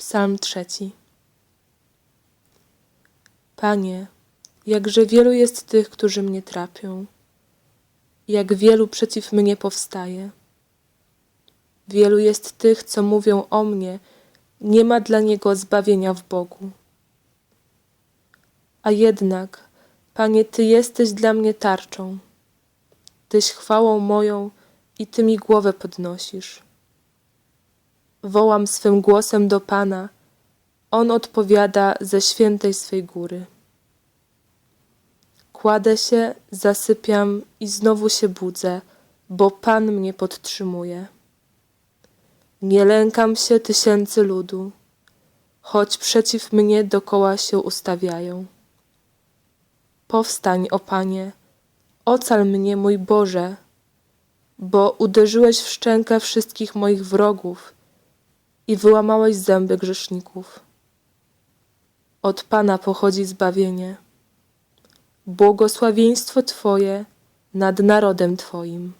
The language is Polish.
Psalm trzeci. Panie, jakże wielu jest tych, którzy mnie trapią, jak wielu przeciw mnie powstaje. Wielu jest tych, co mówią o mnie, nie ma dla niego zbawienia w Bogu. A jednak, Panie, Ty jesteś dla mnie tarczą, Tyś chwałą moją i Ty mi głowę podnosisz. Wołam swym głosem do Pana, On odpowiada ze świętej swej góry. Kładę się, zasypiam i znowu się budzę, bo Pan mnie podtrzymuje. Nie lękam się tysięcy ludu, choć przeciw mnie dokoła się ustawiają. Powstań, o Panie, ocal mnie, mój Boże, bo uderzyłeś w szczękę wszystkich moich wrogów i wyłamałeś zęby grzeszników. Od Pana pochodzi zbawienie, błogosławieństwo Twoje nad narodem Twoim.